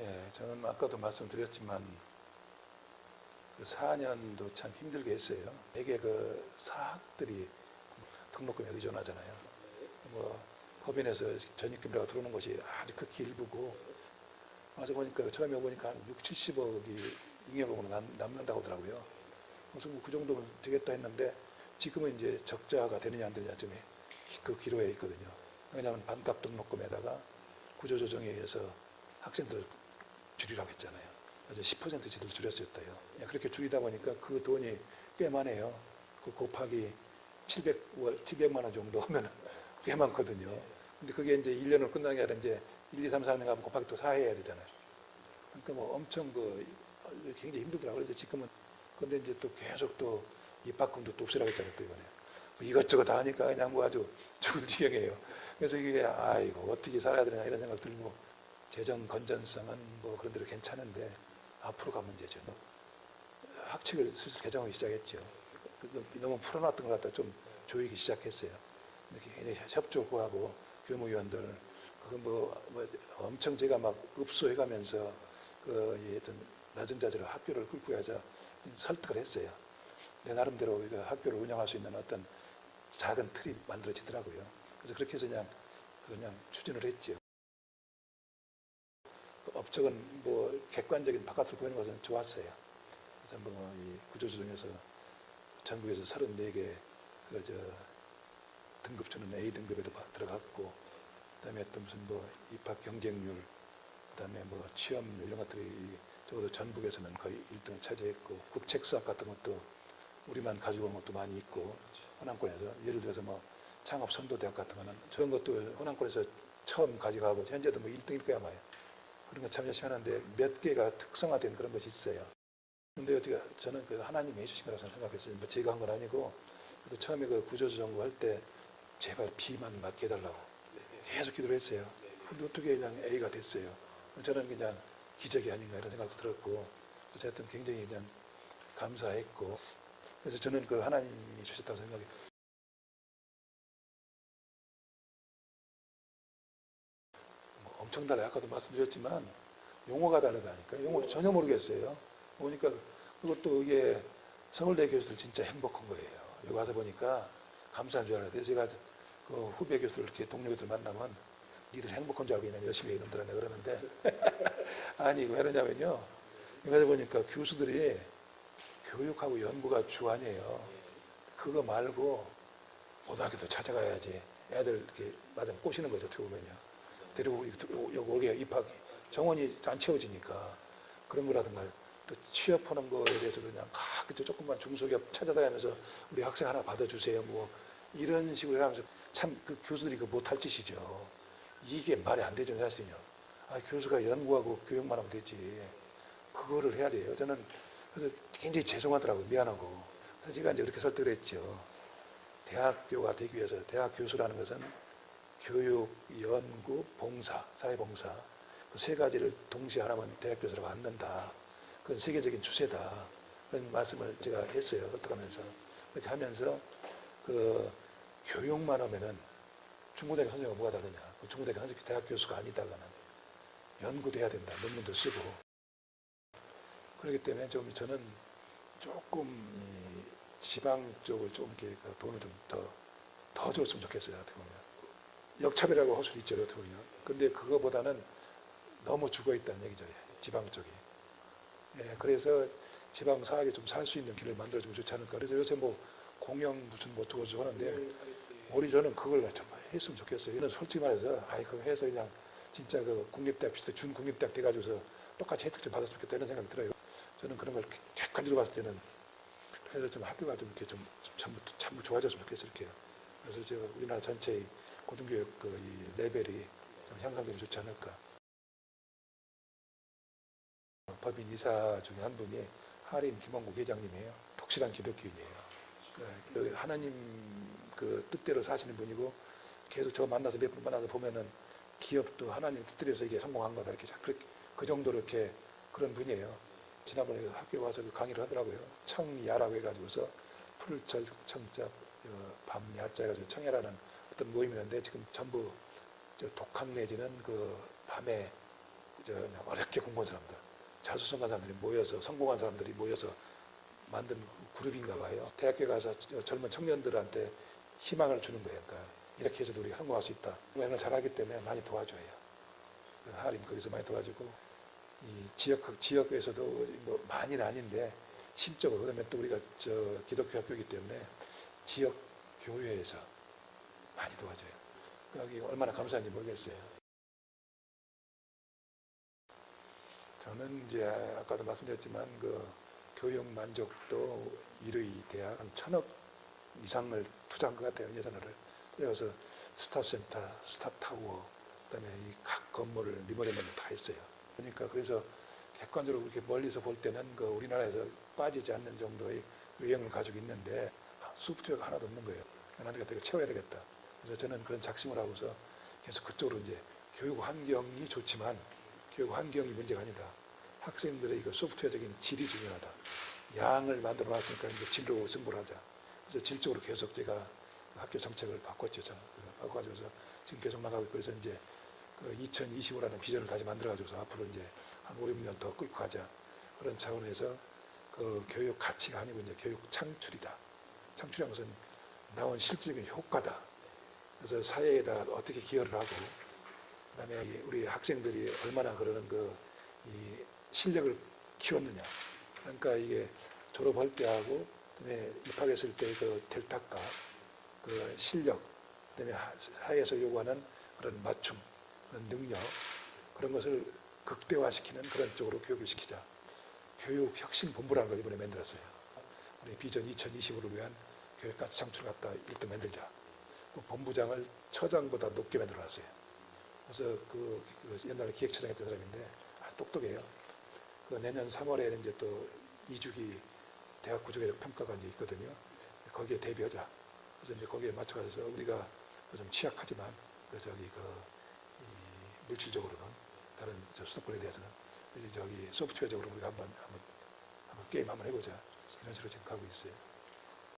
예, 저는 아까도 말씀드렸지만 그 4년도 참 힘들게 했어요. 되게 그 사학들이 등록금에 의존하잖아요. 뭐 법인에서 전입금이라고 들어오는 것이 아주 극히 일부고 와서 보니까 처음에 보니까 한 6, 70억이 잉여금으로 남, 남는다고 하더라고요. 그래서 뭐 그 정도면 되겠다 했는데 지금은 이제 적자가 되느냐 안 되느냐 점에 그 기로에 있거든요. 왜냐하면 반값 등록금에다가 구조조정에 의해서 학생들을 줄이라고 했잖아요. 그래서 10% 지들 줄였었대요. 예, 그렇게 줄이다 보니까 그 돈이 꽤 많아요. 그 곱하기 700, 월, 700만 원 정도 하면 꽤 많거든요. 근데 그게 이제 1년을 끝나는 게 아니라 이제 1, 2, 3, 4년 가면 곱하기 또 4 해야 되잖아요. 그러니까 뭐 엄청 그 굉장히 힘들더라고요. 그런데 지금은 근데 이제 또 계속 또 입학금도 또 없애라고 했잖아요. 또 이번에. 뭐 이것저것 다 하니까 그냥 뭐 아주 죽을 지경이에요. 그래서 이게 아이고 어떻게 살아야 되나 이런 생각 들고 재정 건전성은 뭐 그런 대로 괜찮은데 앞으로가 문제죠. 학칙을 슬슬 개정하기 시작했죠. 그 너무 풀어놨던 것 같다 좀 조이기 시작했어요. 이렇게 협조 구하고 교무위원들 그건 뭐, 뭐 엄청 제가 막 읍소해가면서 그이 어떤 낮은 자질을 학교를 끌고 가서 설득을 했어요. 내 나름대로 이거 학교를 운영할 수 있는 어떤 작은 틀이 만들어지더라고요. 그래서 그렇게 해서 그냥 그냥 추진을 했죠. 그 업적은 뭐 객관적인 바깥으로 보이는 것은 좋았어요. 그래서 뭐 이 구조조정에서 전국에서 34개 그저 등급 주는 A 등급에도 바- 들어갔고 그다음에 또 무슨 뭐 입학 경쟁률 그다음에 뭐 취업 이런 것들이 적어도 전국에서는 거의 1등을 차지했고 국책 수학 같은 것도 우리만 가지고 온 것도 많이 있고 호남권에서 예를 들어서 뭐 창업 선도대학 같은 거는 저런 것도 호남권에서 처음 가져가고 현재도 뭐 1등일 거야 아마요. 그런 거참 열심히 하는데 몇 개가 특성화된 그런 것이 있어요. 근데 어떻게 저는 그 하나님이 해주신 거라고 생각했어요. 뭐 제가 한 건 아니고 그래도 처음에 그 구조조정부 할 때 제발 비만 맞게 해달라고 계속 기도를 했어요. 근데 어떻게 그냥 A가 됐어요. 저는 그냥 기적이 아닌가 이런 생각도 들었고 하여튼 굉장히 그냥 감사했고 그래서 저는 그 하나님이 주셨다고 생각해요. 엄청 달라요. 아까도 말씀드렸지만 용어가 다르다니까. 용어 전혀 모르겠어요. 보니까 그것도 이게 서울대 교수들 진짜 행복한 거예요. 여기 와서 보니까 감사한 줄 알았는데 제가 그 후배 교수들 이렇게 동료 교수들 만나면 니들 행복한 줄 알고 있냐 열심히 해 이놈들한테 그러는데 아니 왜 그러냐면요. 여기 보니까 교수들이 교육하고 연구가 주안이에요. 그거 말고 고등학교도 찾아가야지. 애들 이렇게 맞아 꼬시는 거죠, 어떻게 보면요. 데리고 오게 입학이 정원이 안 채워지니까 그런 거라든가 또 취업하는 거에 대해서 그냥 아, 그저 조금만 중소기업 찾아다니면서 우리 학생 하나 받아주세요. 뭐 이런 식으로 하면서 참 그 교수들이 그 못할 짓이죠. 이게 말이 안 되죠, 사실은요. 아, 교수가 연구하고 교육만 하면 되지. 그거를 해야 돼요. 저는 그래서 굉장히 죄송하더라고요. 미안하고. 그래서 제가 이제 그렇게 설득을 했죠. 대학교가 되기 위해서 대학 교수라는 것은 교육, 연구, 봉사, 사회봉사 그 세 가지를 동시에 하나면 대학 교수라고 앉는다. 그건 세계적인 추세다. 그런 말씀을 제가 했어요. 설득하면서. 그렇게 하면서 그 교육만 하면은 중고등학교 선생과 뭐가 다르냐. 그 중고등학교 선생이 대학 교수가 아니다가는 연구도 해야 된다. 논문도 쓰고. 그렇기 때문에 좀 저는 조금 이 지방 쪽을 좀 이렇게 그 돈을 좀 더, 더 줬으면 좋겠어요. 어떻게 보면. 역차별이라고 할 수도 있죠. 어떻게 보면. 근데 그거보다는 너무 죽어 있다는 얘기죠. 지방 쪽이. 예, 그래서 지방 사학에 좀 살 수 있는 길을 만들어주면 좋지 않을까. 그래서 요새 뭐 공영 무슨 뭐 저거 저거 하는데 우리 저는 그걸 정말 했으면 좋겠어요. 이는 솔직히 말해서 아이 그거 해서 그냥 진짜 그 국립대학 비슷해 준 국립대학 돼가지고서 똑같이 혜택 좀 받았으면 좋겠다 이런 생각이 들어요. 저는 그런 걸 객관적으로 봤을 때는 그래서 좀 학교가 좀 이렇게 좀, 좀 전부, 전부 좋아졌으면 좋겠어요. 이렇게. 그래서 제가 우리나라 전체의 고등교육 그이 레벨이 좀 향상되면 좋지 않을까. 법인 이사 중에 한 분이 하림 김원국 회장님이에요. 독실한 기독교인이에요. 그, 그 하나님 그 뜻대로 사시는 분이고 계속 저 만나서 몇 분 만나서 보면은 기업도 하나님 뜻대로서 이게 성공한 거다 이렇게 자- 그렇게 그 정도로 이렇게 그런 분이에요. 지난번에 그 학교 와서 그 강의를 하더라고요. 청야라고 해가지고서 풀철 청자 어, 밤야자 해가지고 청야라는 어떤 모임이었는데 지금 전부 저 독학 내지는 그 밤에 어렵게 공부한 사람들, 자수성가한 사람들이 모여서 성공한 사람들이 모여서 만든 그룹인가 봐요. 대학교 가서 저- 젊은 청년들한테 희망을 주는 거예요. 그러니까 이렇게 해서도 우리가 성공할 수 있다. 여행을 잘하기 때문에 많이 도와줘요. 그 하림 거기서 많이 도와주고 이 지역 지역에서도 뭐 많이는 아닌데 심적으로 그다음에 또 우리가 저 기독교 학교이기 때문에 지역 교회에서 많이 도와줘요. 여기 얼마나 감사한지 모르겠어요. 저는 이제 아까도 말씀드렸지만 그 교육 만족도 1위 대학 한 천억 이상을 투자한 것 같아요 예산을. 그래서 스타센터, 스타타워, 그다음에 이 각 건물을 리모델링을 다 했어요. 그러니까 그래서 객관적으로 그렇게 멀리서 볼 때는 그 우리나라에서 빠지지 않는 정도의 유형을 가지고 있는데 소프트웨어가 하나도 없는 거예요. 나한테 이거 채워야 되겠다. 그래서 저는 그런 작심을 하고서 계속 그쪽으로 이제 교육 환경이 좋지만 교육 환경이 문제가 아니다. 학생들의 그 소프트웨어적인 질이 중요하다. 양을 만들어 놨으니까 이제 질로 승부를 하자. 그래서 질적으로 계속 제가 학교 정책을 바꿨죠. 저. 바꿔가지고서 지금 계속 나가고 있고 그래서 이제 그 2025라는 비전을 다시 만들어가지고서 앞으로 이제 한 5, 6년 더 끌고 가자. 그런 차원에서 그 교육 가치가 아니고 이제 교육 창출이다. 창출이라는 것은 나온 실질적인 효과다. 그래서 사회에다 어떻게 기여를 하고, 그다음에 이 우리 학생들이 얼마나 그러는 그 이 실력을 키웠느냐. 그러니까 이게 졸업할 때하고, 그다음에 입학했을 때 그 델타값, 그 실력, 그다음에 하- 사회에서 요구하는 그런 맞춤, 그런 능력 그런 것을 극대화시키는 그런 쪽으로 교육을 시키자. 교육 혁신 본부라는 걸 이번에 만들었어요. 우리 비전 2025를 위한 교육 가치 창출 갖다 1등 만들자. 그 본부장을 처장보다 높게 만들어놨어요. 그래서 그, 그 옛날에 기획처장 했던 사람인데 아, 똑똑해요. 그 내년 3월에 이제 또 2주기 대학 구조개혁 평가가 이제 있거든요. 거기에 대비하자. 그래서 이제 거기에 맞춰서 우리가 좀 취약하지만 그 저기 그이 물질적으로는 다른 저 수도권에 대해서는 이제 저기 소프트웨어적으로 우리가 한번 한번, 한번 게임 한번 해보자 이런 식으로 지금 가고 있어요.